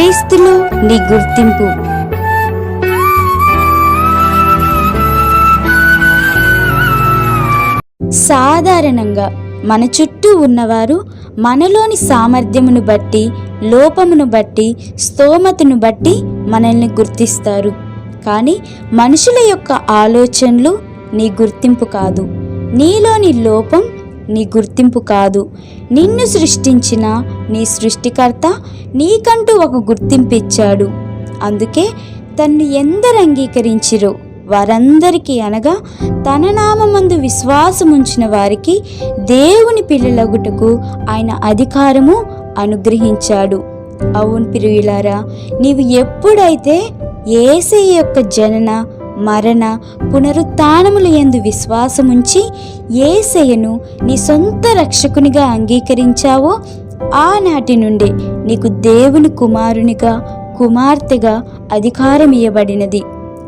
క్రీస్తులో నీ గుర్తింపు. సాధారణంగా మన చుట్టూ ఉన్నవారు మనలోని సామర్థ్యమును బట్టి లోపమును బట్టి స్తోమతను బట్టి మనల్ని గుర్తిస్తారు. కానీ మనుషుల యొక్క ఆలోచనలు నీ గుర్తింపు కాదు. నీలోని లోపం నీ గుర్తింపు కాదు. నిన్ను సృష్టించిన నీ సృష్టికర్త నీకంటూ ఒక గుర్తింపు ఇచ్చాడు. అందుకే తన్ను ఎందరు అంగీకరించిరో వారందరికీ అనగా తన నామందు విశ్వాసముంచిన వారికి దేవుని పిల్లలగుటకు ఆయన అధికారము అనుగ్రహించాడు. అవును పిరుయులారా నీవు ఎప్పుడైతే ఏసై యొక్క జనన మరణ పునరుత్నముల ఎందు విశ్వాసముంచి ఏసయ్యను నీ సొంత రక్షకునిగా అంగీకరించావో ఆనాటి నుండి నీకు దేవుని కుమారునిగా కుమార్తెగా అధికారం ఇవ్వబడినది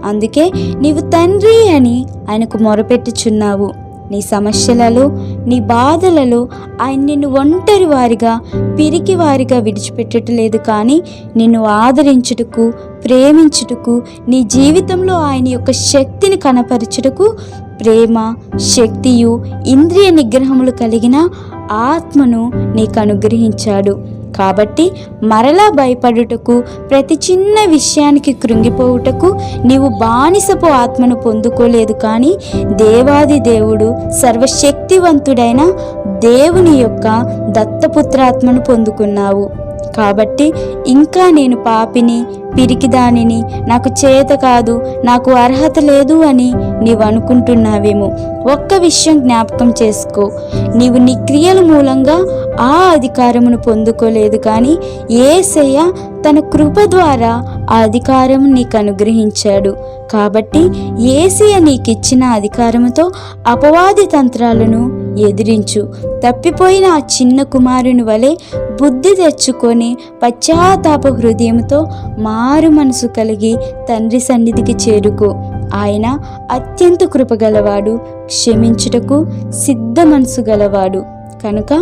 అందుకే నీవు తండ్రి అని ఆయనకు మొరపెట్టుచున్నావు. నీ సమస్యలలో నీ బాధలలో ఆయన నిన్ను ఒంటరి వారిగా పిరికి వారిగా విడిచిపెట్టట్లేదు కానీ నిన్ను ఆదరించుటకు ప్రేమించుటకు నీ జీవితంలో ఆయన యొక్క శక్తిని కనపరచుటకు ప్రేమ శక్తియు ఇంద్రియ నిగ్రహములు కలిగిన ఆత్మను నీకు అనుగ్రహించాడు. కాబట్టి మరలా భయపడుటకు ప్రతి చిన్న విషయానికి కృంగిపోవుటకు నీవు బానిసపు ఆత్మను పొందుకోలేదు కానీ దేవాది దేవుడు సర్వశక్తివంతుడైన దేవుని యొక్క దత్తపుత్రాత్మను పొందుకున్నావు. కాబట్టి ఇంకా నేను పాపిని పిరికిదానిని నాకు చేత కాదు నాకు అర్హత లేదు అని నీవు అనుకుంటున్నావేమో ఒక్క విషయం జ్ఞాపకం చేసుకో. నీవు నీ క్రియల మూలంగా ఆ అధికారమును పొందుకోలేదు కానీ ఏసయ్య తన కృప ద్వారా ఆ అధికారం నీకు అనుగ్రహించాడు కాబట్టి ఏసయ్య నీకిచ్చిన అధికారముతో అపవాది తంత్రాలను ఎదిరించు. తప్పిపోయిన ఆ చిన్న కుమారుని వలె బుద్ధి తెచ్చుకొని పశ్చాత్తాప హృదయంతో మారు మనసు కలిగి తండ్రి సన్నిధికి చేరుకో. ఆయన అత్యంత కృపగలవాడు క్షమించుటకు సిద్ధ మనసు గలవాడు. కనుక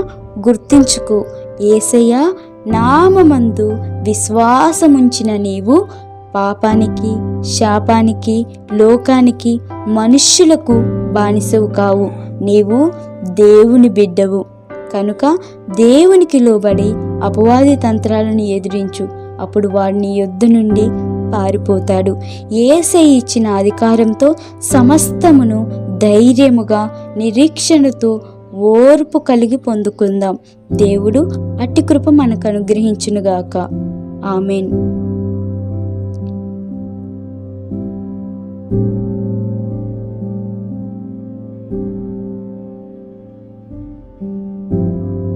గుర్తించుకో ఏసయ్య నామమందు విశ్వాసముంచిన నీవు పాపానికి శాపానికి లోకానికి మనుష్యులకు బానిసవు కావు నీవు దేవుని బిడ్డవు. కనుక దేవునికి లోబడి అపవాది తంత్రాలను ఎదిరించు. అప్పుడు వాడిని యుద్ధ నుండి పారిపోతాడు. ఏసై ఇచ్చిన అధికారంతో సమస్తమును ధైర్యముగా నిరీక్షణతో ఓర్పు కలిగి పొందుకుందాం. దేవుడు అట్టి కృప మనకు అనుగ్రహించునుగాక. ఆమెన్.